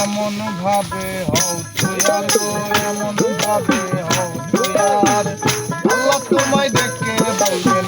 এমন ভাবে হও তুয়ার এমন ভাবে হও তুয়ার তোমায় দেখে বলবে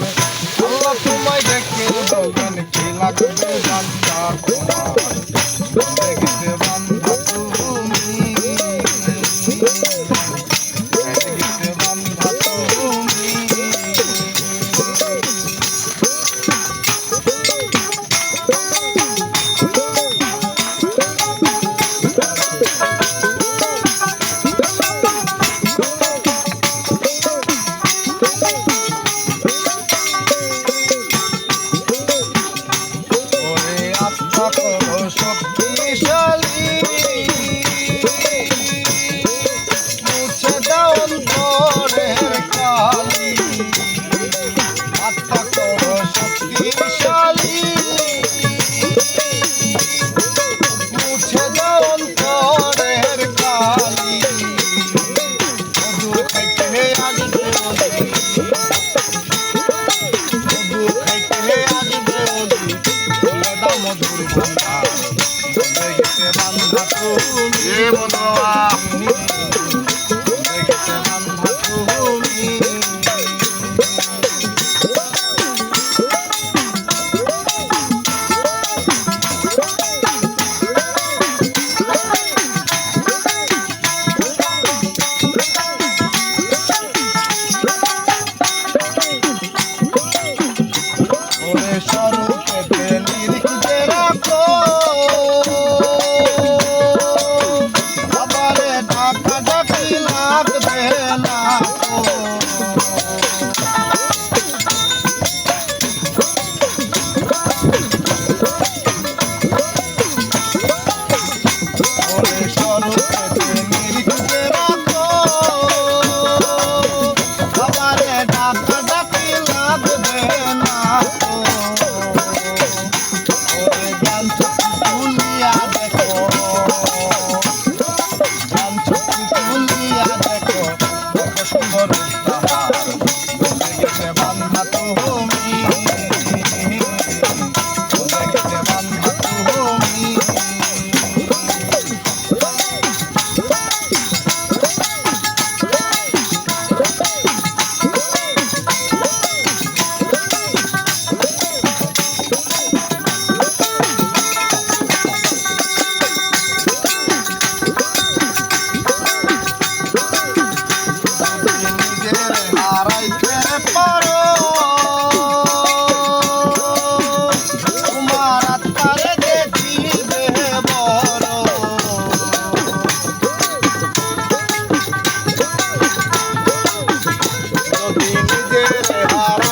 Agora ni ni je re hara.